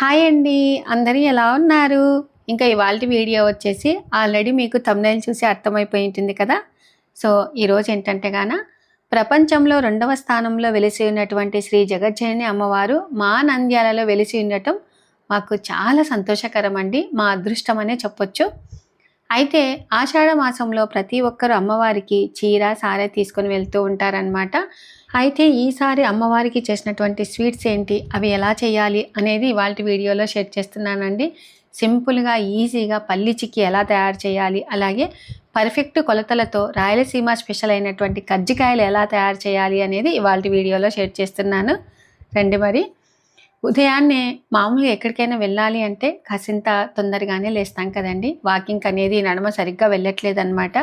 Hi అండి అందరూ ఎలా ఉన్నారు? ఇంకా ఇవాళ వీడియో వచ్చేసి ఆల్రెడీ మీకు తమ్నైల్ చూసి అర్థమైపోయి ఉంటుంది కదా? సో ఈరోజు ఏంటంటే గాన ప్రపంచంలో రెండవ స్థానంలో వెలిసి ఉన్నటువంటి శ్రీ జగజ్జనని అమ్మవారు మా నంద్యాలలో వెలిసి ఉండటం మాకు చాలా సంతోషకరం అండి మా అదృష్టం అనే చెప్పొచ్చు. అయితే ఆషాఢ మాసంలో ప్రతి ఒక్కరు అమ్మవారికి చీర సారే తీసుకొని వెళ్తూ ఉంటారనమాట అయితే ఈసారి అమ్మవారికి చేసినటువంటి స్వీట్స్ ఏంటి? అవి ఎలా చేయాలి? అనేది ఇవాళ వీడియోలో షేర్ చేస్తున్నానండి. సింపుల్గా ఈజీగా పల్లి చిక్కి ఎలా తయారు చేయాలి? అలాగే పర్ఫెక్ట్ కొలతలతో రాయలసీమ స్పెషల్ అయినటువంటి కజ్జికాయలు ఎలా తయారు చేయాలి? అనేది ఇవాళ వీడియోలో షేర్ చేస్తున్నాను. రండి మరి. ఉదయాన్నే మామూలుగా ఎక్కడికైనా వెళ్ళాలి అంటే కాసింత తొందరగానే లేస్తాం కదండి. వాకింగ్ అనేది నడమ సరిగ్గా వెళ్ళట్లేదు అనమాట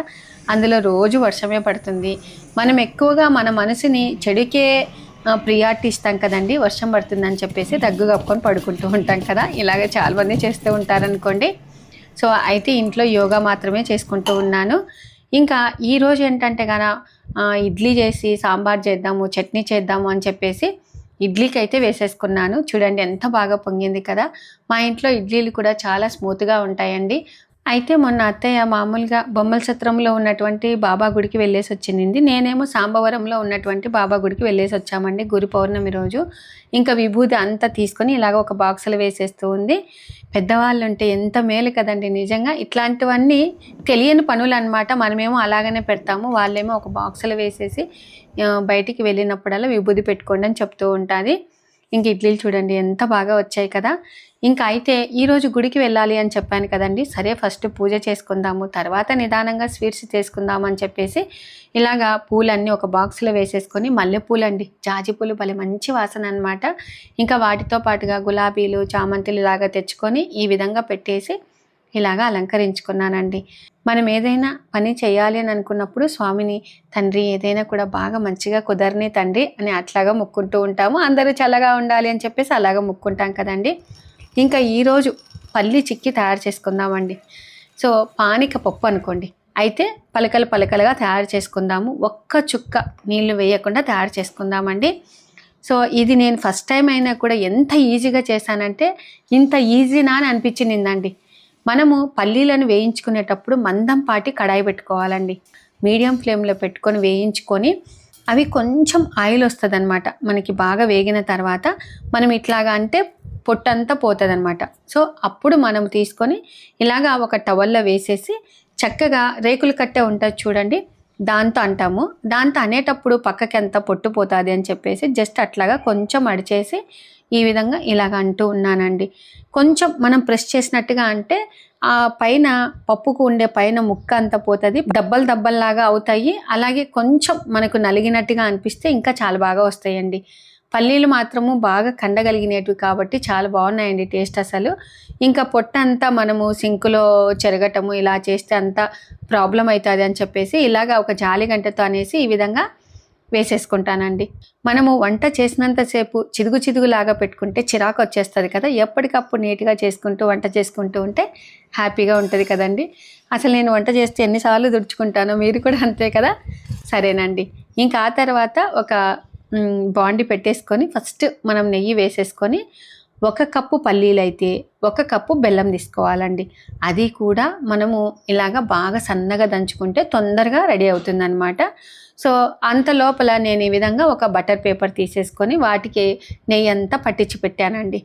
అందులో రోజు వర్షమే పడుతుంది. మనం ఎక్కువగా మన మనసుని చెడుకే ప్రియారిటీ ఇస్తాం కదండి. వర్షం పడుతుందని చెప్పేసి దగ్గు కప్పుకొని పడుకుంటూ ఉంటాం కదా. ఇలాగే చాలామంది చేస్తూ ఉంటారనుకోండి. సో అయితే ఇంట్లో యోగా మాత్రమే చేసుకుంటూ ఉన్నాను. ఇంకా ఈరోజు ఏంటంటే కన ఇడ్లీ చేసి సాంబార్ చేద్దాము చట్నీ చేద్దాము అని చెప్పేసి ఇడ్లీకి అయితే వేసేసుకున్నాను. చూడండి ఎంత బాగా పొంగింది కదా. మా ఇంట్లో ఇడ్లీలు కూడా చాలా స్మూత్గా ఉంటాయండి. అయితే మొన్న అత్తయ్య మామూలుగా బొమ్మల సత్రంలో ఉన్నటువంటి బాబా గుడికి వెళ్ళేసి వచ్చింది నేనేమో సాంబవరంలో ఉన్నటువంటి బాబా గుడికి వెళ్ళేసి వచ్చామండి గురు పౌర్ణమి రోజు. ఇంకా విభూతి అంతా తీసుకొని ఇలాగ ఒక బాక్సులు వేసేస్తూ ఉంది. పెద్దవాళ్ళు ఉంటే ఎంత మేలు కదండి నిజంగా. ఇట్లాంటివన్నీ తెలియని పనులు అనమాట మనమేమో అలాగనే పెడతాము. వాళ్ళేమో ఒక బాక్సులు వేసేసి బయటికి వెళ్ళినప్పుడల్లా విభూతి పెట్టుకోండి అని చెప్తూ ఉంటుంది. ఇంక ఇడ్లీలు చూడండి ఎంత బాగా వచ్చాయి కదా. ఇంకా అయితే ఈరోజు గుడికి వెళ్ళాలి అని చెప్పాను కదండి. సరే ఫస్ట్ పూజ చేసుకుందాము తర్వాత నిదానంగా స్వీట్స్ చేసుకుందాము అని చెప్పేసి ఇలాగా పూలన్నీ ఒక బాక్స్లో వేసేసుకొని మల్లెపూలు అండి జాజి పూలు భలే మంచి వాసన అనమాట ఇంకా వాటితో పాటుగా గులాబీలు చామంతులు ఇలాగా తెచ్చుకొని ఈ విధంగా పెట్టేసి ఇలాగా అలంకరించుకున్నానండి. మనం ఏదైనా పని చేయాలి అని అనుకున్నప్పుడు స్వామిని తండ్రి ఏదైనా కూడా బాగా మంచిగా కుదరని తండ్రి అని అట్లాగా ముక్కుంటూ ఉంటాము. అందరూ చల్లగా ఉండాలి అని చెప్పేసి అలాగా ముక్కుంటాం కదండి. ఇంకా ఈరోజు పల్లి చిక్కి తయారు చేసుకుందామండి. సో పానిక పప్పు అనుకోండి. అయితే పలకలు పలకలుగా తయారు చేసుకుందాము. ఒక్క చుక్క నీళ్ళు వేయకుండా తయారు చేసుకుందామండి. సో ఇది నేను ఫస్ట్ టైం అయినా కూడా ఎంత ఈజీగా చేశానంటే ఇంత ఈజీనా అని అనిపించిందండి. మనము పల్లీలను వేయించుకునేటప్పుడు మందంపాటి కడాయి పెట్టుకోవాలండి. మీడియం ఫ్లేమ్లో పెట్టుకొని వేయించుకొని అవి కొంచెం ఆయిల్ వస్తుంది మనకి బాగా వేగిన తర్వాత మనం ఇట్లాగా అంటే పొట్టంతా పోతుంది అనమాట సో అప్పుడు మనం తీసుకొని ఇలాగా ఒక టవల్లో వేసేసి చక్కగా రేకులు కట్టే ఉంటుంది చూడండి దాంతో అంటాము. దాంతో అనేటప్పుడు పక్కకి ఎంత పొట్టు పోతుంది అని చెప్పేసి జస్ట్ అట్లాగా కొంచెం అడిచేసి ఈ విధంగా ఇలాగ అంటూ ఉన్నానండి. కొంచెం మనం ప్రెస్ చేసినట్టుగా అంటే ఆ పైన పప్పుకు ఉండే పైన ముక్క అంతా పోతుంది దబ్బలు దబ్బల్లాగా అవుతాయి. అలాగే కొంచెం మనకు నలిగినట్టుగా అనిపిస్తే ఇంకా చాలా బాగా వస్తాయండి. పల్లీలు మాత్రము బాగా కండగలిగినవి కాబట్టి చాలా బాగున్నాయండి టేస్ట్ అసలు. ఇంకా పొట్ట అంతా మనము సింకులో చెరగటము ఇలా చేస్తే అంతా ప్రాబ్లం అవుతుంది అని చెప్పేసి ఇలాగ ఒక జాలి గంటతో అనేసి ఈ విధంగా వేసేసుకుంటానండి. మనము వంట చేసినంతసేపు చిదుగు చిదుగులాగా పెట్టుకుంటే చిరాకు వచ్చేస్తుంది కదా. ఎప్పటికప్పుడు నీట్గా చేసుకుంటూ వంట చేసుకుంటూ ఉంటే హ్యాపీగా ఉంటుంది కదండి. అసలు నేను వంట చేస్తే ఎన్నిసార్లు దుడుచుకుంటానో మీరు కూడా అంతే కదా. సరేనండి. ఇంకా ఆ తర్వాత ఒక బాండి పెట్టేసుకొని ఫస్ట్ మనం నెయ్యి వేసేసుకొని ఒక కప్పు పల్లీలు అయితే ఒక కప్పు బెల్లం తీసుకోవాలండి. అది కూడా మనము ఇలాగ బాగా సన్నగా దంచుకుంటే తొందరగా రెడీ అవుతుందన్నమాట. సో అంత లోపల నేను ఈ విధంగా ఒక బటర్ పేపర్ తీసేసుకొని వాటికి నెయ్యి అంతా పట్టించి పెట్టానండి.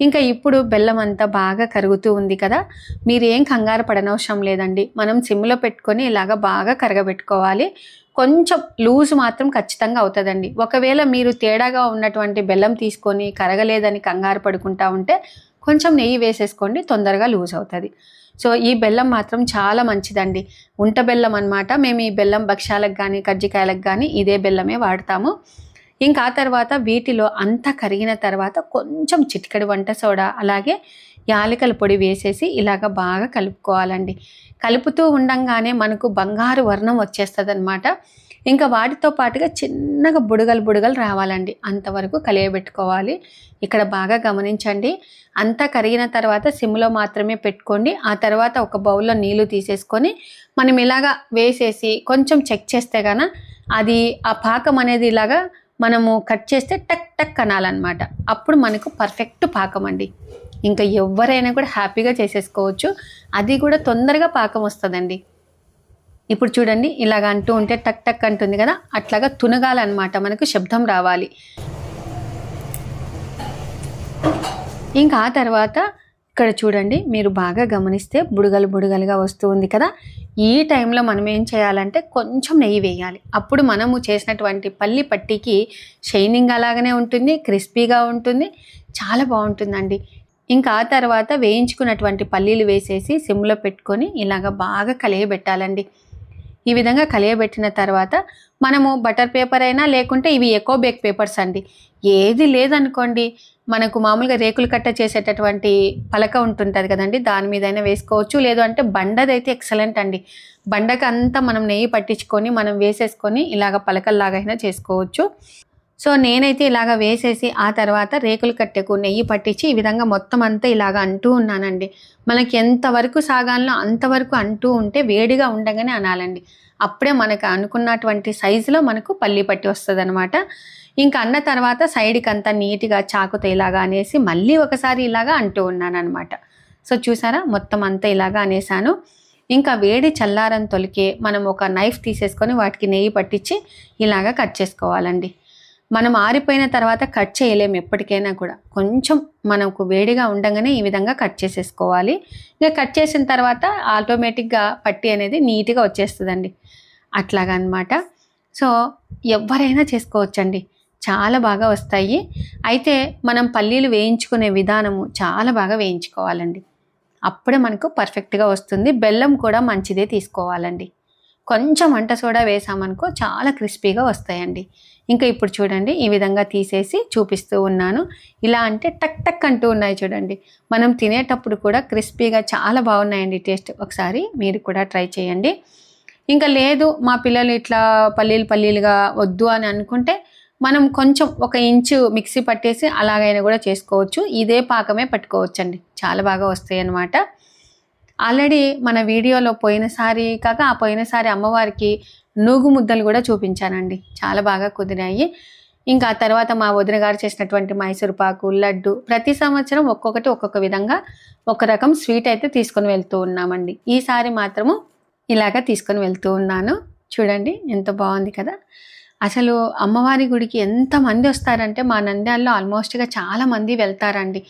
ఇంకా ఇప్పుడు బెల్లం అంతా బాగా కరుగుతూ ఉంది కదా మీరు ఏం కంగారు పడనవసరం లేదండి. మనం సిమ్లో పెట్టుకొని ఇలాగ బాగా కరగబెట్టుకోవాలి. కొంచెం లూజ్ మాత్రం ఖచ్చితంగా అవుతుందండి. ఒకవేళ మీరు తేడాగా ఉన్నటువంటి బెల్లం తీసుకొని కరగలేదని కంగారు పడుకుంటా ఉంటే కొంచెం నెయ్యి వేసేసుకోండి తొందరగా లూజ్ అవుతుంది. సో ఈ బెల్లం మాత్రం చాలా మంచిదండి. ఉంట బెల్లం అనమాట మేము ఈ బెల్లం భక్ష్యాలకు కానీ కజ్జికాయలకు కానీ ఇదే బెల్లమే వాడతాము. ఇంకా ఆ తర్వాత వీటిలో అంతా కరిగిన తర్వాత కొంచెం చిటికడి వంట సోడా అలాగే యాలకల పొడి వేసేసి ఇలాగ బాగా కలుపుకోవాలండి. కలుపుతూ ఉండంగానే మనకు బంగారు వర్ణం వచ్చేస్తుంది అనమాట ఇంకా వాటితో పాటుగా చిన్నగా బుడగలు బుడగలు రావాలండి. అంతవరకు కలియబెట్టుకోవాలి. ఇక్కడ బాగా గమనించండి. అంతా కరిగిన తర్వాత సిమ్లో మాత్రమే పెట్టుకోండి. ఆ తర్వాత ఒక బౌల్లో నీళ్ళు తీసేసుకొని మనం ఇలాగా వేసేసి కొంచెం చెక్ చేస్తే గాన అది ఆ పాకం అనేది ఇలాగా మనము కట్ చేస్తే టక్ టక్ అనాలన్నమాట. అప్పుడు మనకు పర్ఫెక్ట్ పాకం అండి. ఇంకా ఎవరైనా కూడా హ్యాపీగా చేసేసుకోవచ్చు. అది కూడా తొందరగా పాకం వస్తుందండి. ఇప్పుడు చూడండి ఇలాగ అంటూ ఉంటే టక్ టక్ అంటుంది కదా అట్లాగా తునగాలన్నమాట. మనకు శబ్దం రావాలి. ఇంకా ఆ తర్వాత ఇక్కడ చూడండి మీరు బాగా గమనిస్తే బుడగలు బుడగలుగా వస్తూ ఉంది కదా. ఈ టైంలో మనం ఏం చేయాలంటే కొంచెం నెయ్యి వేయాలి. అప్పుడు మనము చేసినటువంటి పల్లి పట్టికి షైనింగ్ అలాగనే ఉంటుంది క్రిస్పీగా ఉంటుంది చాలా బాగుంటుందండి. ఇంకా ఆ తర్వాత వేయించుకున్నటువంటి పల్లీలు వేసేసి సిమ్లో పెట్టుకొని ఇలాగ బాగా కలియబెట్టాలండి. ఈ విధంగా కలియబెట్టిన తర్వాత మనము బటర్ పేపర్ అయినా లేకుంటే ఇవి ఎకో బేక్ పేపర్స్ అండి. ఏది లేదనుకోండి మనకు మామూలుగా రేకులు కట్ట చేసేటటువంటి పలక ఉంటుంటుంది కదండి దాని మీదైనా వేసుకోవచ్చు. లేదు అంటే బండదైతే ఎక్సలెంట్ అండి. బండకు అంతా మనం నెయ్యి పట్టించుకొని మనం వేసేసుకొని ఇలాగ పలకల్లాగైనా అయినా చేసుకోవచ్చు. సో నేనైతే ఇలాగ వేసేసి ఆ తర్వాత రేకులు కట్టెకు నెయ్యి పట్టించి ఈ విధంగా మొత్తం అంతా ఇలాగ అంటూ ఉన్నానండి. మనకి ఎంతవరకు సాగాలనో అంతవరకు అంటూ ఉంటే వేడిగా ఉండగానే అనాలండి. అప్పుడే మనకు అనుకున్నటువంటి సైజులో మనకు పల్లి పట్టి వస్తుంది అనమాట ఇంకా అన్న తర్వాత సైడ్కి అంతా నీట్గా చాకుతో ఇలాగా అనేసి మళ్ళీ ఒకసారి ఇలాగా అంటూ ఉన్నాను అనమాట సో చూసారా? మొత్తం అంతా ఇలాగా అనేసాను. ఇంకా వేడి చల్లారం తొలికే మనం ఒక నైఫ్ తీసేసుకొని వాటికి నెయ్యి పట్టించి ఇలాగా కట్ చేసుకోవాలండి. మనం ఆరిపోయిన తర్వాత కట్ చేయలేము ఎప్పటికైనా కూడా. కొంచెం మనకు వేడిగా ఉండగానే ఈ విధంగా కట్ చేసేసుకోవాలి. ఇంకా కట్ చేసిన తర్వాత ఆటోమేటిక్గా పట్టి అనేది నీట్గా వచ్చేస్తుందండి. అట్లాగనమాట. సో ఎవరైనా చేసుకోవచ్చండి. చాలా బాగా వస్తాయి. అయితే మనం పల్లీలు వేయించుకునే విధానము చాలా బాగా వేయించుకోవాలండి. అప్పుడే మనకు పర్ఫెక్ట్గా వస్తుంది. బెల్లం కూడా మంచిదే తీసుకోవాలండి. కొంచెం వంట సోడా వేసామనుకో చాలా క్రిస్పీగా వస్తాయండి. ఇంకా ఇప్పుడు చూడండి ఈ విధంగా తీసేసి చూపిస్తూ ఉన్నాను. ఇలా అంటే టక్ టక్ అంటూ ఉన్నాయి చూడండి. మనం తినేటప్పుడు కూడా క్రిస్పీగా చాలా బాగున్నాయండి టేస్ట్. ఒకసారి మీరు కూడా ట్రై చేయండి. ఇంకా లేదు మా పిల్లలు ఇట్లా పల్లీలు పల్లీలుగా వద్దు అని అనుకుంటే మనం కొంచెం ఒక ఇంచు మిక్సీ పట్టేసి అలాగైనా కూడా చేసుకోవచ్చు. ఇదే పాకమే పట్టుకోవచ్చండి. చాలా బాగా వస్తాయి అన్నమాట ఆల్రెడీ మన వీడియోలో పోయినసారి కాక ఆ పోయినసారి అమ్మవారికి నూగు ముద్దలు కూడా చూపించానండి. చాలా బాగా కుదిరాయి. ఇంకా తర్వాత మా వదిన గారు చేసినటువంటి మైసూర్ పాకు లడ్డు ప్రతి సంవత్సరం ఒక్కొక్కటి ఒక్కొక్క విధంగా ఒక రకం స్వీట్ అయితే తీసుకొని వెళ్తూ ఉన్నామండి. ఈసారి మాత్రము ఇలాగ తీసుకొని వెళ్తూ ఉన్నాను. చూడండి ఎంత బాగుంది కదా. అసలు అమ్మవారి గుడికి ఎంతమంది వస్తారంటే మా నంద్యాలలో ఆల్మోస్ట్గా చాలామంది వెళ్తారండి.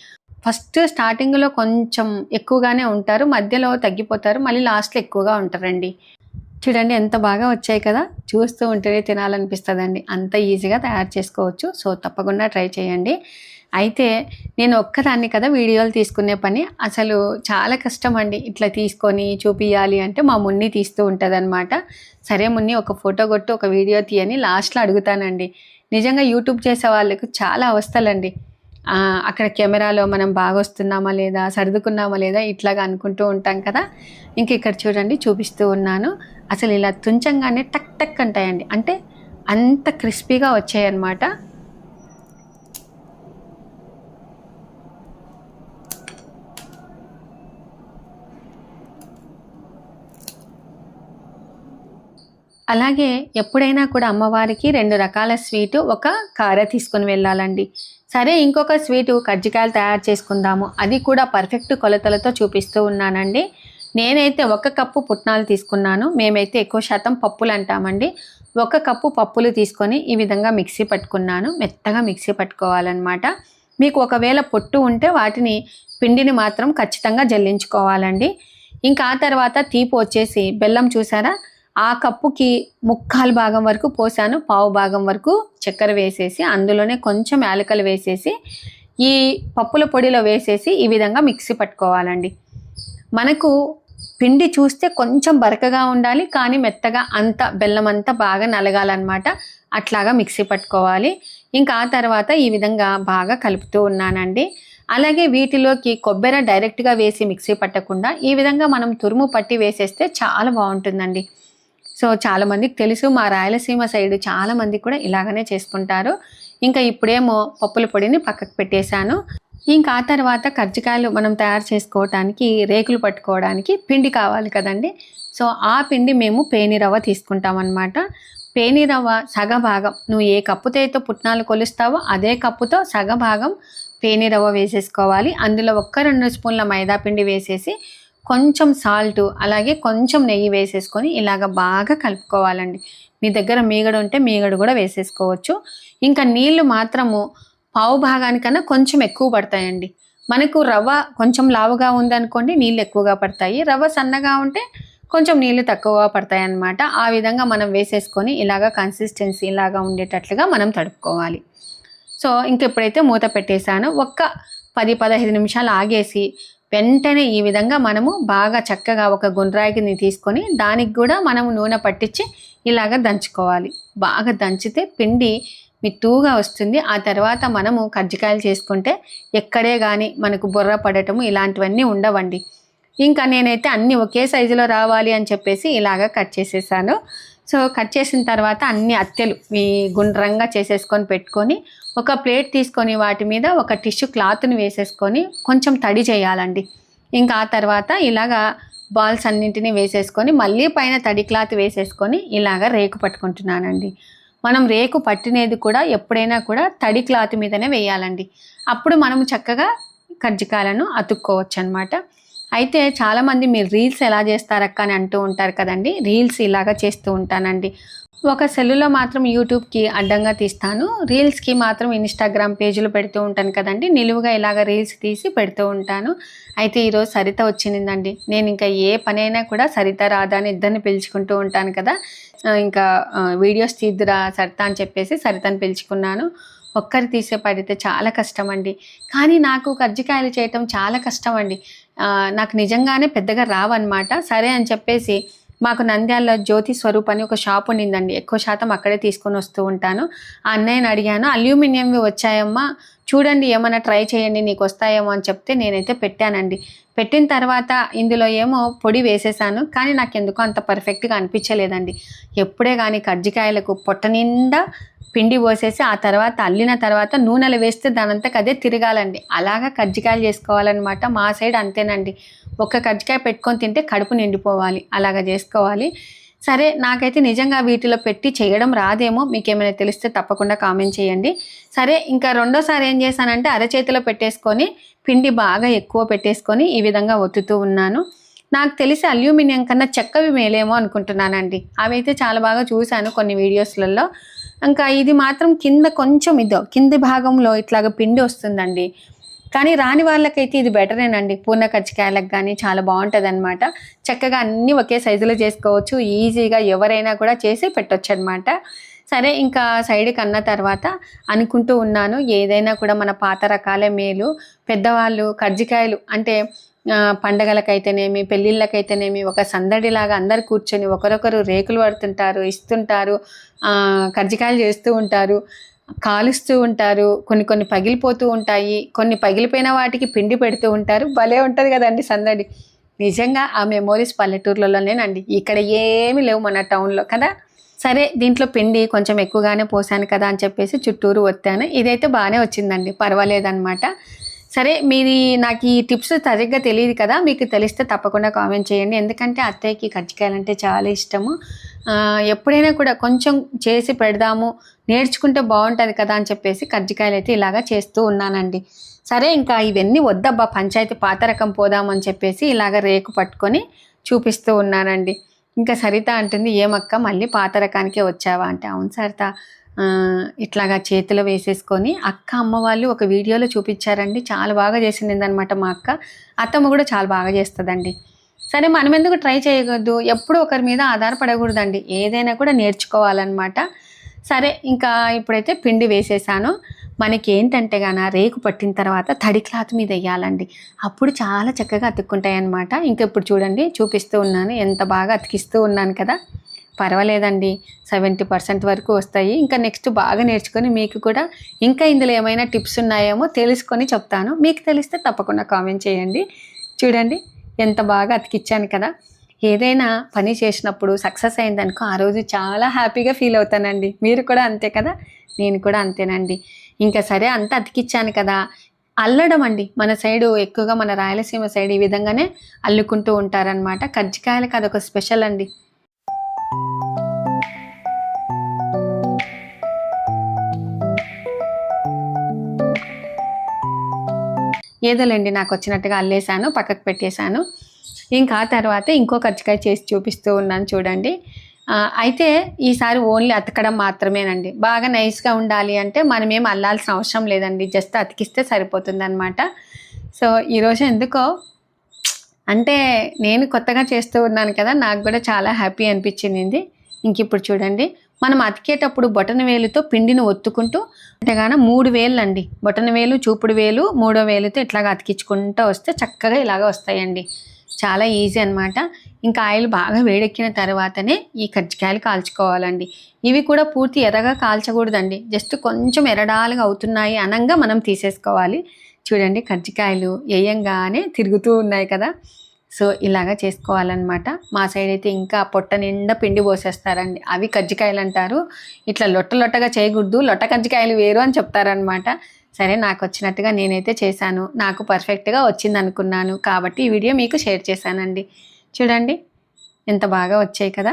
ఫస్ట్ స్టార్టింగ్లో కొంచెం ఎక్కువగానే ఉంటారు మధ్యలో తగ్గిపోతారు మళ్ళీ లాస్ట్లో ఎక్కువగా ఉంటారండి. చూడండి ఎంత బాగా వచ్చాయి కదా చూస్తూ ఉంటేనే తినాలనిపిస్తుందండి. అంత ఈజీగా తయారు చేసుకోవచ్చు సో తప్పకుండా ట్రై చేయండి. అయితే నేను ఒక్కదాన్ని కదా వీడియోలు తీసుకునే పని అసలు చాలా కష్టం అండి ఇట్లా తీసుకొని చూపియాలి అంటే మా మున్ని తీస్తూ ఉంటుంది సరే మున్ని ఒక ఫోటో కొట్టు ఒక వీడియో తీయని లాస్ట్లో అడుగుతానండి. నిజంగా యూట్యూబ్ చేసే వాళ్ళకు చాలా అవస్థలండి. అక్కడ కెమెరాలో మనం బాగా వస్తున్నామా లేదా సర్దుకున్నామా లేదా ఇట్లాగా అనుకుంటూ ఉంటాం కదా. ఇంక ఇక్కడ చూడండి చూపిస్తూ ఉన్నాను. అసలు ఇలా తుంచంగానే టక్ టక్ అంటాయండి. అంటే అంత క్రిస్పీగా వచ్చాయన్నమాట. అలాగే ఎప్పుడైనా కూడా అమ్మవారికి రెండు రకాల స్వీటు ఒక కార తీసుకొని వెళ్ళాలండి. సరే ఇంకొక స్వీటు కజ్జికాయలు తయారు చేసుకుందాము. అది కూడా పర్ఫెక్ట్ కొలతలతో చూపిస్తూ ఉన్నానండి. నేనైతే ఒక కప్పు పుట్నాలు తీసుకున్నాను. మేమైతే ఎక్కువ శాతం పప్పులు అంటామండి. ఒక కప్పు పప్పులు తీసుకొని ఈ విధంగా మిక్సీ పట్టుకున్నాను. మెత్తగా మిక్సీ పట్టుకోవాలన్నమాట. మీకు ఒకవేళ పొట్టు ఉంటే వాటిని పిండిని మాత్రం ఖచ్చితంగా జల్లించుకోవాలండి. ఇంకా ఆ తర్వాత తీపి వచ్చేసి బెల్లం చూసారా? ఆ కప్పుకి ముక్కాలు భాగం వరకు పోసాను పావు భాగం వరకు చక్కెర వేసేసి అందులోనే కొంచెం యాలకలు వేసేసి ఈ పప్పుల పొడిలో వేసేసి ఈ విధంగా మిక్సీ పట్టుకోవాలండి. మనకు పిండి చూస్తే కొంచెం బరకగా ఉండాలి కానీ మెత్తగా అంత బెల్లం అంతా బాగా నలగాలన్నమాట. అట్లాగా మిక్సీ పట్టుకోవాలి. ఇంకా ఆ తర్వాత ఈ విధంగా బాగా కలుపుతూ ఉన్నానండి. అలాగే వీటిలోకి కొబ్బరి డైరెక్ట్గా వేసి మిక్సీ పట్టకుండా ఈ విధంగా మనం తురుము పట్టి వేసేస్తే చాలా బాగుంటుందండి. సో చాలా మందికి తెలుసు మా రాయలసీమ సైడ్ చాలా మంది కూడా ఇలాగనే చేసుకుంటారు. ఇంకా ఇప్పుడేమో పప్పుల పొడిని పక్కకు పెట్టేశాను. ఇంకా ఆ తర్వాత కర్జికాయలు మనం తయారు చేసుకోవటానికి రేకులు పట్టుకోవడానికి పిండి కావాలి కదండి. సో ఆ పిండి మేము పేనిరవ్వ తీసుకుంటాం అనమాట పేని సగభాగం నువ్వు ఏ కప్పుతో అయితే పుట్నాలు కొలుస్తావో అదే కప్పుతో సగభాగం పేని వేసేసుకోవాలి. అందులో ఒక్క రెండు స్పూన్ల మైదా పిండి వేసేసి కొంచెం సాల్ట్ అలాగే కొంచెం నెయ్యి వేసేసుకొని ఇలాగ బాగా కలుపుకోవాలండి. మీ దగ్గర మీగడ ఉంటే మీగడ కూడా వేసేసుకోవచ్చు. ఇంకా నీళ్ళు మాత్రము పావు భాగానికన్నా కొంచెం ఎక్కువ పడతాయండి. మనకు రవ్వ కొంచెం లావుగా ఉందనుకోండి నీళ్ళు ఎక్కువగా పడతాయి. రవ్వ సన్నగా ఉంటే కొంచెం నీళ్ళు తక్కువగా పడతాయి అన్నమాట ఆ విధంగా మనం వేసేసుకొని ఇలాగ కన్సిస్టెన్సీ ఇలాగా ఉండేటట్లుగా మనం తడుపుకోవాలి. సో ఇంక ఎప్పుడైతే మూత పెట్టేశానో ఒక్క పది పదహైదు నిమిషాలు ఆగేసి వెంటనే ఈ విధంగా మనము బాగా చక్కగా ఒక గుండ్రాయికిని తీసుకొని దానికి కూడా మనము నూనె పట్టించి ఇలాగ దంచుకోవాలి. బాగా దంచితే పిండి మిత్తుగా వస్తుంది. ఆ తర్వాత మనము కజ్జికాయలు చేసుకుంటే ఎక్కడే కానీ మనకు బుర్ర పడటము ఇలాంటివన్నీ ఉండవండి. ఇంకా నేనైతే అన్నీ ఒకే సైజులో రావాలి అని చెప్పేసి ఇలాగ కట్ చేసేసాను. సో కట్ చేసిన తర్వాత అన్ని అత్తెలు మీ గుండ్రంగా చేసేసుకొని పెట్టుకొని ఒక ప్లేట్ తీసుకొని వాటి మీద ఒక టిష్యూ క్లాత్ని వేసేసుకొని కొంచెం తడి చేయాలండి. ఇంకా ఆ తర్వాత ఇలాగా బాల్స్ అన్నింటినీ వేసేసుకొని మళ్ళీ పైన తడి క్లాత్ వేసేసుకొని ఇలాగ రేకు పట్టుకుంటున్నానండి. మనం రేకు పట్టినది కూడా ఎప్పుడైనా కూడా తడి క్లాత్ మీదనే వేయాలండి. అప్పుడు మనము చక్కగా కజ్జికాయలను అతుక్కోవచ్చు అనమాట అయితే చాలామంది మీరు రీల్స్ ఎలా చేస్తారక్క అని అంటూ ఉంటారు కదండి. రీల్స్ ఇలాగా చేస్తూ ఉంటానండి. ఒక సెల్లులో మాత్రం యూట్యూబ్కి అడ్డంగా తీస్తాను. రీల్స్కి మాత్రం ఇన్స్టాగ్రామ్ పేజీలు పెడుతూ ఉంటాను కదండి. నిలువుగా ఇలాగ రీల్స్ తీసి పెడుతూ ఉంటాను. అయితే ఈరోజు సరిత వచ్చిందండి. నేను ఇంకా ఏ పనైనా కూడా సరిత రాదా అని ఇద్దరిని పిలుచుకుంటూ ఉంటాను కదా. ఇంకా వీడియోస్ తీద్దురా సరిత అని చెప్పేసి సరితని పిలుచుకున్నాను. ఒక్కరు తీసే పడితే చాలా కష్టం అండి కానీ నాకు కజ్జికాయలు చేయటం చాలా కష్టం అండి నాకు నిజంగానే పెద్దగా రావన్నమాట. సరే అని చెప్పేసి మాకు నంద్యాల జ్యోతి స్వరూప్ అని ఒక షాప్ ఉండిందండి ఎక్కువ శాతం అక్కడే తీసుకొని వస్తూ ఉంటాను. ఆ అన్నయ్యని అడిగాను అల్యూమినియంవి వచ్చాయమ్మా? చూడండి ఏమైనా ట్రై చేయండి నీకు వస్తాయేమో అని చెప్తే నేనైతే పెట్టానండి. పెట్టిన తర్వాత ఇందులో ఏమో పొడి వేసేసాను కానీ నాకు ఎందుకో అంత పర్ఫెక్ట్గా అనిపించలేదండి. ఎప్పుడే కానీ కజ్జికాయలకు పొట్ట నిండా పిండి పోసేసి ఆ తర్వాత అల్లిన తర్వాత నూనెలు వేస్తే దానంతకు అదే తిరగాలండి. అలాగా కజ్జికాయలు చేసుకోవాలన్నమాట మా సైడ్ అంతేనండి. ఒక కజ్జికాయ పెట్టుకొని తింటే కడుపు నిండిపోవాలి. అలాగా చేసుకోవాలి. సరే నాకైతే నిజంగా వీటిలో పెట్టి చేయడం రాదేమో మీకు ఏమైనా తెలిస్తే తప్పకుండా కామెంట్ చేయండి. సరే ఇంకా రెండోసారి ఏం చేశానంటే అరచేతిలో పెట్టేసుకొని పిండి బాగా ఎక్కువ పెట్టేసుకొని ఈ విధంగా ఒత్తుతూ ఉన్నాను. నాకు తెలిసి అల్యూమినియం కన్నా చెక్కవి మేలేమో అనుకుంటున్నానండి. అవి అయితే చాలా బాగా చూశాను కొన్ని వీడియోస్లలో. ఇంకా ఇది మాత్రం కింద కొంచెం ఇదో కింది భాగంలో ఇట్లాగ పిండి వస్తుందండి. కానీ రాని వాళ్ళకైతే ఇది బెటరేనండి. పూర్ణ కచ్చికాయలకు కానీ చాలా బాగుంటుంది అనమాట చక్కగా అన్నీ ఒకే సైజులో చేసుకోవచ్చు. ఈజీగా ఎవరైనా కూడా చేసి పెట్టొచ్చు అనమాట సరే ఇంకా సైడ్కి అన్న తర్వాత అనుకుంటూ ఉన్నాను. ఏదైనా కూడా మన పాత రకాలే మేలు. పెద్దవాళ్ళు కజ్జికాయలు అంటే పండగలకైతేనేమి పెళ్ళిళ్ళకైతేనేమి ఒక సందడిలాగా అందరు కూర్చొని ఒకరొకరు రేకులు పడుతుంటారు ఇస్తుంటారు కజ్జికాయలు చేస్తూ ఉంటారు. కాలుస్తూ ఉంటారు కొన్ని కొన్ని పగిలిపోతూ ఉంటాయి కొన్ని పగిలిపోయిన వాటికి పిండి పెడుతూ ఉంటారు. భలే ఉంటుంది కదండి సందడి. నిజంగా ఆ మెమోరీస్ పల్లెటూర్లలోనేనండి. ఇక్కడ ఏమి లేవు మన టౌన్లో కదా. సరే దీంట్లో పిండి కొంచెం ఎక్కువగానే పోసాను కదా అని చెప్పేసి చుట్టూరు వత్తాను ఇదైతే బాగానే వచ్చిందండి పర్వాలేదన్నమాట. సరే మీది నాకు ఈ టిప్స్ సరిగ్గా తెలియదు కదా మీకు తెలిస్తే తప్పకుండా కామెంట్ చేయండి. ఎందుకంటే అత్తయ్యకి కజ్జికాయలు చాలా ఇష్టము. ఎప్పుడైనా కూడా కొంచెం చేసి పెడదాము నేర్చుకుంటే బాగుంటుంది కదా అని చెప్పేసి కజ్జికాయలు అయితే ఇలాగా చేస్తూ ఉన్నానండి. సరే ఇంకా ఇవన్నీ వద్దబ్బా పంచాయతీ పాత రకం పోదామని చెప్పేసి ఇలాగ రేకు పట్టుకొని చూపిస్తూ ఉన్నానండి. ఇంకా సరిత అంటుంది ఏమక్క మళ్ళీ పాత రకానికే వచ్చావా? అంటే అవును సరిత. ఇట్లాగా చేతిలో వేసేసుకొని అక్క అమ్మ వాళ్ళు ఒక వీడియోలో చూపించారండి. చాలా బాగా చేసింది అనమాట మా అక్క. అత్తమ్మ కూడా చాలా బాగా చేస్తుందండి. సరే మనం ఎందుకు ట్రై చేయకూడదు ఎప్పుడు ఒకరి మీద ఆధారపడకూడదండి. ఏదైనా కూడా నేర్చుకోవాలన్నమాట. సరే ఇంకా ఇప్పుడైతే పిండి వేసేసాను. మనకి ఏంటంటే గాన రేకు పట్టిన తర్వాత తడి క్లాత్ మీద వేయాలండి. అప్పుడు చాలా చక్కగా అతుక్కుంటాయి అనమాట ఇంకా ఇప్పుడు చూడండి చూపిస్తూ ఉన్నాను. ఎంత బాగా అతికిస్తూ ఉన్నాను కదా. పర్వాలేదండి. సెవెంటీ పర్సెంట్ వరకు వస్తాయి. ఇంకా నెక్స్ట్ బాగా నేర్చుకొని మీకు కూడా ఇంకా ఇందులో ఏమైనా టిప్స్ ఉన్నాయేమో తెలుసుకొని చెప్తాను. మీకు తెలిస్తే తప్పకుండా కామెంట్ చేయండి. చూడండి. ఎంత బాగా అతికిచ్చాను కదా. ఏదైనా పని చేసినప్పుడు సక్సెస్ అయిందనుకో ఆ రోజు చాలా హ్యాపీగా ఫీల్ అవుతానండి. మీరు కూడా అంతే కదా? నేను కూడా అంతేనండి. ఇంకా సరే అంత అతికిచ్చాను కదా. అల్లడం అండి. మన సైడు ఎక్కువగా మన రాయలసీమ సైడ్ ఈ విధంగానే అల్లుకుంటూ ఉంటారనమాట కజ్జికాయలకు అదొక స్పెషల్ అండి. ఏదోలేండి నాకు వచ్చినట్టుగా అల్లేసాను పక్కకు పెట్టేశాను. ఇంకా తర్వాత ఇంకో కజ్జికాయ చేసి చూపిస్తూ ఉన్నాను చూడండి. అయితే ఈసారి ఓన్లీ అతకడం మాత్రమేనండి. బాగా నైస్గా ఉండాలి అంటే మనం ఏం అల్లాల్సిన అవసరం లేదండి. జస్ట్ అతికిస్తే సరిపోతుందనమాట సో ఈరోజు ఎందుకో అంటే నేను కొత్తగా చేస్తూ ఉన్నాను కదా నాకు కూడా చాలా హ్యాపీ అనిపించింది. ఇంక ఇప్పుడు చూడండి. మనం అతికేటప్పుడు బొటన వేలుతో పిండిని ఒత్తుకుంటూ అంటే మూడు వేలు అండి బొటన వేలు చూపుడు వేలు మూడో వేలుతో ఇట్లాగా అతికించుకుంటూ వస్తే చక్కగా ఇలాగ వస్తాయండి. చాలా ఈజీ అనమాట ఇంకా ఆయిల్ బాగా వేడెక్కిన తర్వాతనే ఈ కజ్జికాయలు కాల్చుకోవాలండి. ఇవి కూడా పూర్తి ఎర్రగా కాల్చకూడదండి. జస్ట్ కొంచెం ఎరడాలుగా అవుతున్నాయి అనంగా మనం తీసేసుకోవాలి. చూడండి కజ్జికాయలు వేయంగానే తిరుగుతూ ఉన్నాయి కదా. సో ఇలాగా చేసుకోవాలన్నమాట. మా సైడ్ అయితే ఇంకా పొట్ట నిండా పిండి పోసేస్తారండి. అవి కజ్జికాయలు అంటారు. ఇట్లా లొట్ట లొట్టగా చేయకూడదు. లొట్ట కజ్జికాయలు వేరు అని చెప్తారనమాట సరే నాకు వచ్చినట్టుగా నేనైతే చేశాను. నాకు పర్ఫెక్ట్గా వచ్చింది అనుకున్నాను కాబట్టి ఈ వీడియో మీకు షేర్ చేశానండి. చూడండి ఎంత బాగా వచ్చాయి కదా.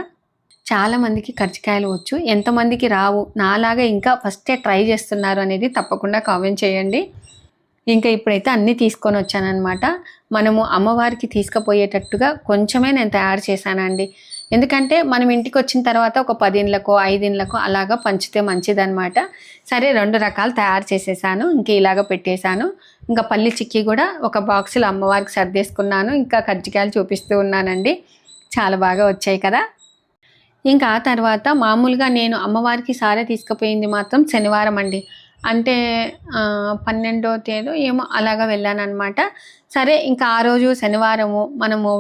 చాలామందికి కజ్జికాయలు వచ్చు. ఎంతమందికి రావు. నాలాగా ఇంకా ఫస్టే ట్రై చేస్తున్నారు అనేది తప్పకుండా కామెంట్ చేయండి. ఇంకా ఇప్పుడైతే అన్నీ తీసుకొని వచ్చానమాట మనము అమ్మవారికి తీసుకుపోయేటట్టుగా కొంచెమే నేను తయారు చేశానండి. ఎందుకంటే మనం ఇంటికి వచ్చిన తర్వాత ఒక పదిండ్లకో ఐదిండ్లకో అలాగా పంచితే మంచిదనమాట సరే రెండు రకాలు తయారు చేసేసాను. ఇంక ఇలాగ పెట్టేశాను. ఇంకా పల్లి చిక్కీ కూడా ఒక బాక్సులో అమ్మవారికి సర్దేసుకున్నాను. ఇంకా కజ్జికాయలు చూపిస్తూ ఉన్నానండి. చాలా బాగా వచ్చాయి కదా. ఇంకా ఆ తర్వాత మామూలుగా నేను అమ్మవారికి సారే తీసుకుపోయింది మాత్రం శనివారం అండి. అంటే పన్నెండో తేదీ ఏమో అలాగా వెళ్ళానన్నమాట. సరే ఇంకా ఆ రోజు శనివారము మనము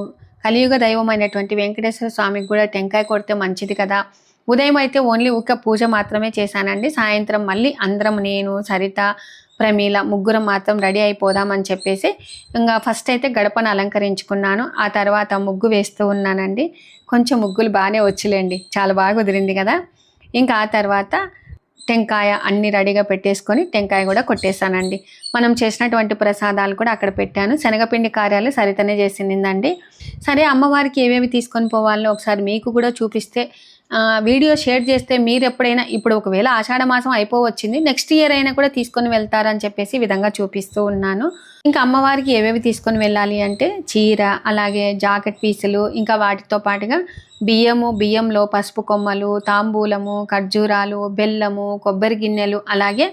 కలియుగ దైవమైనటువంటి వెంకటేశ్వర స్వామికి కూడా టెంకాయ కొడితే మంచిది కదా. ఉదయం అయితే ఓన్లీ ఒక పూజ మాత్రమే చేశానండి. సాయంత్రం మళ్ళీ అందరం నేను సరిత ప్రమీల ముగ్గురం మాత్రం రెడీ అయిపోదామని చెప్పేసి ఇంకా ఫస్ట్ అయితే గడపను అలంకరించుకున్నాను. ఆ తర్వాత ముగ్గు వేస్తూ ఉన్నానండి. కొంచెం ముగ్గులు బాగానే వచ్చులేండి. చాలా బాగా కుదిరింది కదా. ఇంకా ఆ తర్వాత టెంకాయ అన్ని రెడీగా పెట్టేసుకొని టెంకాయ కూడా కొట్టేశానండి. మనం చేసినటువంటి ప్రసాదాలు కూడా అక్కడ పెట్టాను. శనగపిండి కార్యాలు సరితనే చేసిందండి. సరే అమ్మవారికి ఏమేమి తీసుకొని పోవాలో ఒకసారి మీకు కూడా చూపిస్తే వీడియో షేర్ చేస్తే మీరు ఎప్పుడైనా ఇప్పుడు ఒకవేళ ఆషాఢ మాసం అయిపోవచ్చింది నెక్స్ట్ ఇయర్ అయినా కూడా తీసుకొని వెళ్తారని చెప్పేసి విధంగా చూపిస్తూ ఉన్నాను. ఇంకా అమ్మవారికి ఏవేవి తీసుకొని వెళ్ళాలి అంటే చీర అలాగే జాకెట్ పీసులు ఇంకా వాటితో పాటుగా బియ్యము బియ్యంలో పసుపు కొమ్మలు తాంబూలము ఖర్జూరాలు బెల్లము కొబ్బరి గిన్నెలు అలాగే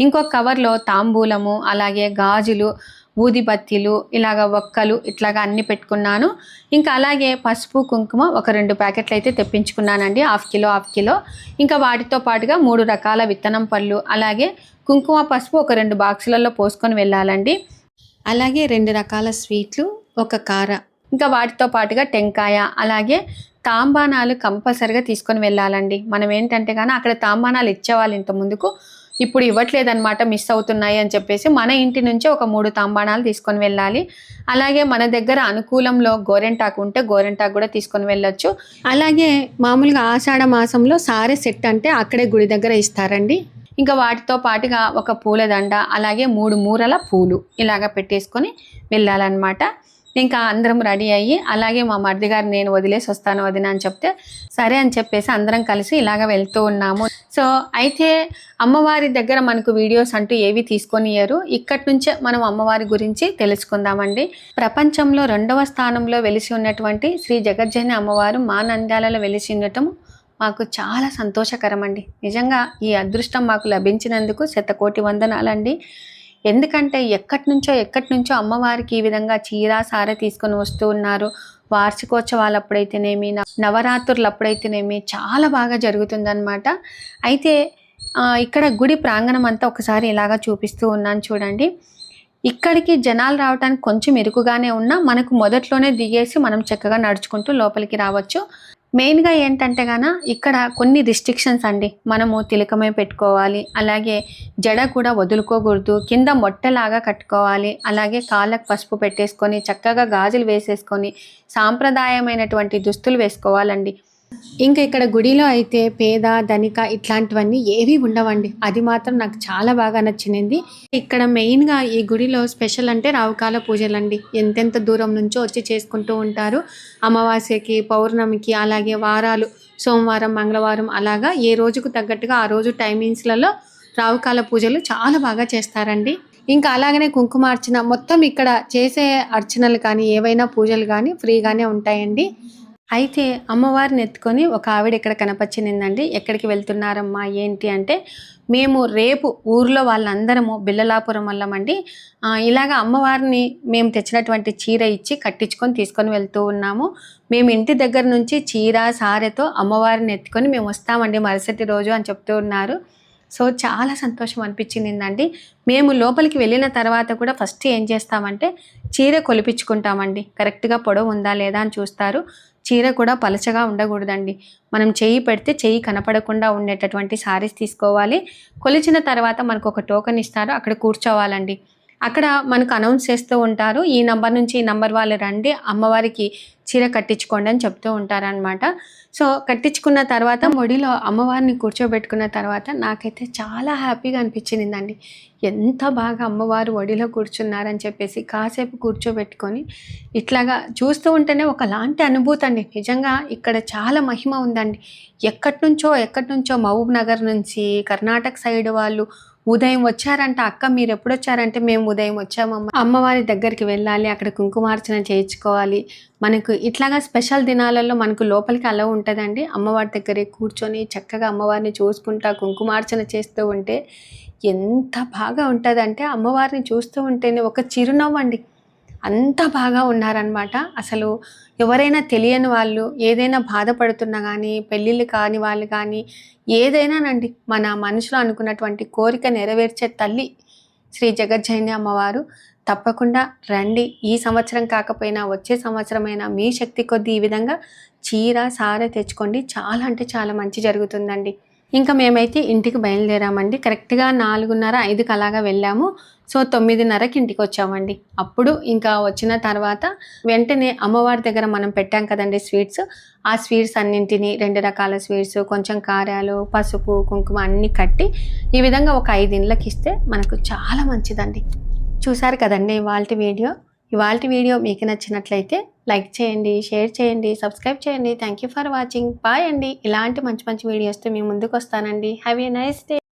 ఇంకొక కవర్లో తాంబూలము అలాగే గాజులు ఊదిబత్తీలు ఇలాగ ఒక్కలు ఇట్లాగా అన్ని పెట్టుకున్నాను. ఇంకా అలాగే పసుపు కుంకుమ ఒక రెండు ప్యాకెట్లు అయితే తెప్పించుకున్నానండి. Half kilo half kilo. ఇంకా వాటితో పాటుగా మూడు రకాల విత్తనం పళ్ళు అలాగే కుంకుమ పసుపు ఒక రెండు బాక్సులలో పోసుకొని వెళ్ళాలండి. అలాగే రెండు రకాల స్వీట్లు ఒక కార. ఇంకా వాటితో పాటుగా టెంకాయ అలాగే తాంబానాలు కంపల్సరిగా తీసుకొని వెళ్ళాలండి. మనం ఏంటంటే కానీ అక్కడ తాంబానాలు ఇచ్చేవాళ్ళు ఇంత ముందుకు. ఇప్పుడు ఇవ్వట్లేదన్నమాట మిస్ అవుతున్నాయి అని చెప్పేసి మన ఇంటి నుంచి ఒక మూడు తాంబాణాలు తీసుకొని వెళ్ళాలి. అలాగే మన దగ్గర అనుకూలంలో గోరెంటాకు ఉంటే గోరెంటాకు కూడా తీసుకొని వెళ్ళొచ్చు. అలాగే మామూలుగా ఆషాఢ మాసంలో సారే సెట్ అంటే అక్కడే గుడి దగ్గర ఇస్తారండి. ఇంకా వాటితో పాటుగా ఒక పూలదండ అలాగే మూడు మూరల పూలు ఇలాగ పెట్టేసుకొని వెళ్ళాలన్నమాట. ఇంకా అందరం రెడీ అయ్యి అలాగే మా మరిది గారు నేను వదిలేసి వస్తాను వదిన అని చెప్తే సరే అని చెప్పేసి అందరం కలిసి ఇలాగ వెళ్తూ ఉన్నాము. సో అయితే అమ్మవారి దగ్గర మనకు వీడియోస్ అంటూ ఏవి తీసుకొనియరు ఇక్కడి నుంచే మనం అమ్మవారి గురించి తెలుసుకుందామండి. ప్రపంచంలో రెండవ స్థానంలో వెలిసి ఉన్నటువంటి శ్రీ జగజ్జని అమ్మవారు మా నంద్యాలలో వెలిసి ఉండటం మాకు చాలా సంతోషకరం అండి నిజంగా ఈ అదృష్టం మాకు లభించినందుకు శతకోటి వందనాలండి. ఎందుకంటే ఎక్కడి నుంచో ఎక్కడి నుంచో అమ్మవారికి ఈ విధంగా చీర సార తీసుకొని వస్తూ ఉన్నారు. వార్షికోత్సవాలు అప్పుడైతేనేమి నవరాత్రులు అప్పుడైతేనేమి చాలా బాగా జరుగుతుందనమాట అయితే ఇక్కడ గుడి ప్రాంగణం అంతా ఒకసారి ఇలాగా చూపిస్తూ ఉన్నాను చూడండి. ఇక్కడికి జనాలు రావడానికి కొంచెం ఇరుకుగానే ఉన్నా మనకు మొదట్లోనే దిగేసి మనం చక్కగా నడుచుకుంటూ లోపలికి రావచ్చు. మెయిన్గా ఏంటంటే గాన ఇక్కడ కొన్ని రిస్ట్రిక్షన్స్ అండి. మనము తిలకమే పెట్టుకోవాలి. అలాగే జడ కూడా వదులుకోకూడదు. కింద మొట్టలాగా కట్టుకోవాలి. అలాగే కాళ్ళకు పసుపు పెట్టేసుకొని చక్కగా గాజులు వేసేసుకొని సాంప్రదాయమైనటువంటి దుస్తులు వేసుకోవాలండి. ఇంకా ఇక్కడ గుడిలో అయితే పేద ధనిక ఇట్లాంటివన్నీ ఏవి ఉండవండి. అది మాత్రం నాకు చాలా బాగా నచ్చింది ఇక్కడ మెయిన్గా ఈ గుడిలో స్పెషల్ అంటే రావుకాల పూజలండి. ఎంతెంత దూరం నుంచో వచ్చి చేసుకుంటూ ఉంటారు. అమావాస్యకి పౌర్ణమికి అలాగే వారాలు సోమవారం మంగళవారం అలాగా ఏ రోజుకు తగ్గట్టుగా ఆ రోజు టైమింగ్స్లలో రావుకాల పూజలు చాలా బాగా చేస్తారండి. ఇంకా అలాగనే కుంకుమార్చన మొత్తం ఇక్కడ చేసే అర్చనలు కానీ ఏవైనా పూజలు కానీ ఫ్రీగానే ఉంటాయండి. అయితే అమ్మవారిని ఎత్తుకొని ఒక ఆవిడ ఇక్కడ కనపచ్చిందండి ఎక్కడికి వెళ్తున్నారమ్మా? ఏంటి అంటే మేము రేపు ఊర్లో వాళ్ళందరము బిల్లలాపురం వెళ్ళమండి ఇలాగ అమ్మవారిని మేము తెచ్చినటువంటి చీర ఇచ్చి కట్టించుకొని తీసుకొని వెళ్తూ ఉన్నాము. మేము ఇంటి దగ్గర నుంచి చీర సారెతో అమ్మవారిని ఎత్తుకొని మేము వస్తామండి మరుసటి రోజు అని చెప్తూ ఉన్నారు. సో చాలా సంతోషం అనిపించింది మేము లోపలికి వెళ్ళిన తర్వాత కూడా ఫస్ట్ ఏం చేస్తామంటే చీర కొలిపించుకుంటామండి. కరెక్ట్గా పొడవు ఉందా లేదా అని చూస్తారు. చీర కూడా పలచగా ఉండకూడదండి. మనం చెయ్యి పెడితే చెయ్యి కనపడకుండా ఉండేటటువంటి శారీస్ తీసుకోవాలి. కొలిచిన తర్వాత మనకు ఒక టోకెన్ ఇస్తారు. అక్కడ కూర్చోవాలండి. అక్కడ మనకు అనౌన్స్ చేస్తూ ఉంటారు. ఈ నంబర్ నుంచి ఈ నంబర్ వాళ్ళు రండి అమ్మవారికి చీర కట్టించుకోండి అని చెప్తూ ఉంటారనమాట సో కట్టించుకున్న తర్వాత మొడిలో అమ్మవారిని కూర్చోబెట్టుకున్న తర్వాత నాకైతే చాలా హ్యాపీగా అనిపించిందండి ఎంత బాగా అమ్మవారు ఒడిలో కూర్చున్నారని చెప్పేసి కాసేపు కూర్చోబెట్టుకొని ఇట్లాగా చూస్తూ ఉంటేనే ఒకలాంటి అనుభూతి అండి. నిజంగా ఇక్కడ చాలా మహిమ ఉందండి. ఎక్కడి నుంచో ఎక్కడి నుంచో మహబూబ్ నగర్ నుంచి కర్ణాటక సైడ్ వాళ్ళు ఉదయం వచ్చారంట అక్క మీరు ఎప్పుడు వచ్చారంటే మేము ఉదయం వచ్చామమ్మ. అమ్మవారి దగ్గరికి వెళ్ళాలి అక్కడ కుంకుమార్చన చేయించుకోవాలి. మనకు ఇట్లాగా స్పెషల్ దినాలలో మనకు లోపలికి అలా ఉంటుందండి. అమ్మవారి దగ్గరే కూర్చొని చక్కగా అమ్మవారిని చూసుకుంటా కుంకుమార్చన చేస్తూ ఉంటే ఎంత బాగా ఉంటుందంటే అమ్మవారిని చూస్తూ ఉంటేనే ఒక చిరునవ్వు అండి అంత బాగా ఉన్నారనమాట. అసలు ఎవరైనా తెలియని వాళ్ళు ఏదైనా బాధపడుతున్నా కానీ పెళ్ళిళ్ళు కాని వాళ్ళు కానీ ఏదైనానండి మన మనసులో అనుకున్నటువంటి కోరిక నెరవేర్చే తల్లి శ్రీ జగజ్జైని అమ్మవారు తప్పకుండా రండి. ఈ సంవత్సరం కాకపోయినా వచ్చే సంవత్సరమైనా మీ శక్తి కొద్దీ ఈ విధంగా చీర సారే తెచ్చుకోండి. చాలా అంటే చాలా మంచి జరుగుతుందండి. ఇంకా మేమైతే ఇంటికి బయలుదేరామండి. కరెక్ట్గా నాలుగున్నర ఐదుకి అలాగా వెళ్ళాము. సో తొమ్మిదిన్నరకి ఇంటికి వచ్చామండి అప్పుడు ఇంకా వచ్చిన తర్వాత వెంటనే అమ్మవారి దగ్గర మనం పెట్టాం కదండి స్వీట్స్. ఆ స్వీట్స్ అన్నింటినీ రెండు రకాల స్వీట్స్ కొంచెం కారాలు పసుపు కుంకుమ అన్నీ కట్టి ఈ విధంగా ఒక ఐదు ఇండ్లకి ఇస్తే మనకు చాలా మంచిదండి. చూసారు కదండి వాళ్ళ వీడియో? ఇవాళ వీడియో మీకు నచ్చినట్లయితే లైక్ చేయండి షేర్ చేయండి సబ్స్క్రైబ్ చేయండి. Thank you for watching bye అండి. ఇలాంటి మంచి మంచి వీడియోస్తో మీ ముందుకు వస్తానండి. Have a nice day